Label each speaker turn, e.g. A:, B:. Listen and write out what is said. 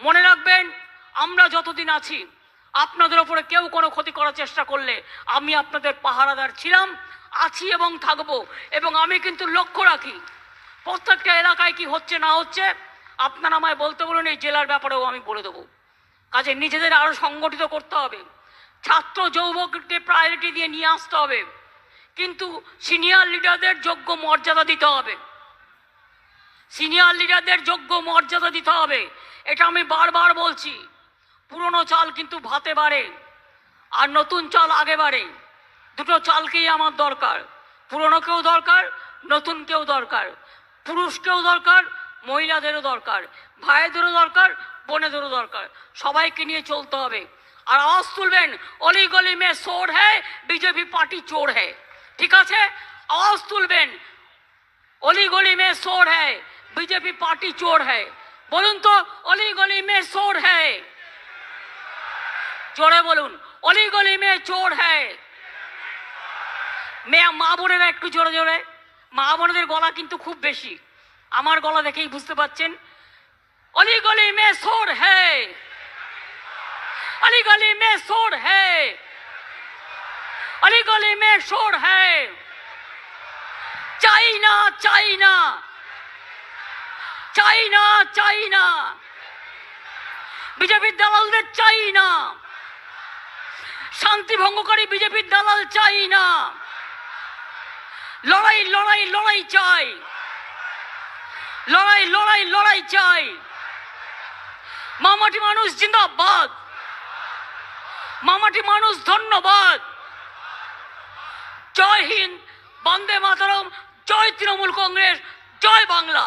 A: মনে রাখবেন, আমরা যতদিন আছি, আপনাদের ওপরে কেউ কোনো ক্ষতি করার চেষ্টা করলে আমি আপনাদের পাহারাদার ছিলাম, আছি এবং থাকব, এবং আমি কিন্তু লক্ষ্য রাখি। প্রত্যেকটা এলাকায় কি হচ্ছে না হচ্ছে, আপনারা আমায় বলতে বলুন, এই জেলার ব্যাপারেও আমি বলে দেবো। কাজে নিজেদের আরও সংগঠিত করতে হবে। ছাত্র যৌবককে প্রায়োরিটি দিয়ে নিয়ে আসতে হবে। কিন্তু সিনিয়র লিডারদের যোগ্য মর্যাদা দিতে হবে। সিনিয়র লিডারদের যোগ্য মর্যাদা দিতে হবে। এটা আমি বারবার বলছি। পুরনো চাল কিন্তু ভাতে বাড়ে, আর নতুন চাল আগে বাড়ে। দুটো চালকেই আমার দরকার পুরনোকেও দরকার নতুনকেও দরকার। পুরুষকেও দরকার, মহিলাদেরও দরকার, ভাইদেরও দরকার, বোনেদেরও দরকার। সবাইকে নিয়ে চলতে হবে। আর আওয়াজ তুলবেন, অলি গলি মে সোর হ্যায়, বিজেপি পার্টি চোর হ্যায়। ঠিক আছে? আওয়াজ তুলবেন, অলি গলি মে শোর হ্যায়, বিজেপি পার্টি চোর হ্যায়। বলুন তো, অলি গলি মে চোর হ্যায়। জোরে বলুন, অলি গলি মে চোর হ্যায়। মেয়ে মা বোনেরা একটু জোরে জোরে। মা বোনেদের গলা কিন্তু খুব বেশি। আমার গলা দেখেই বুঝতে পাচ্ছেন। অলি গলি মে শোর হ্যায়। অলি গলি মে শোর হ্যায়। অলি গলি মে শোর হ্যায়। চাই না চাই না। চাই না চাই না বিজেপির দালালদের চাই না শান্তি ভঙ্গকারী বিজেপির দালাল চাই না লড়াই লড়াই লড়াই চাই। লড়াই লড়াই লড়াই চাই। মামাটি মানুষ জিন্দাবাদ। মামাটি মানুষ ধন্যবাদ। জয় হিন্দ, বন্দে মাতরম, জয় তৃণমূল কংগ্রেস, জয় বাংলা।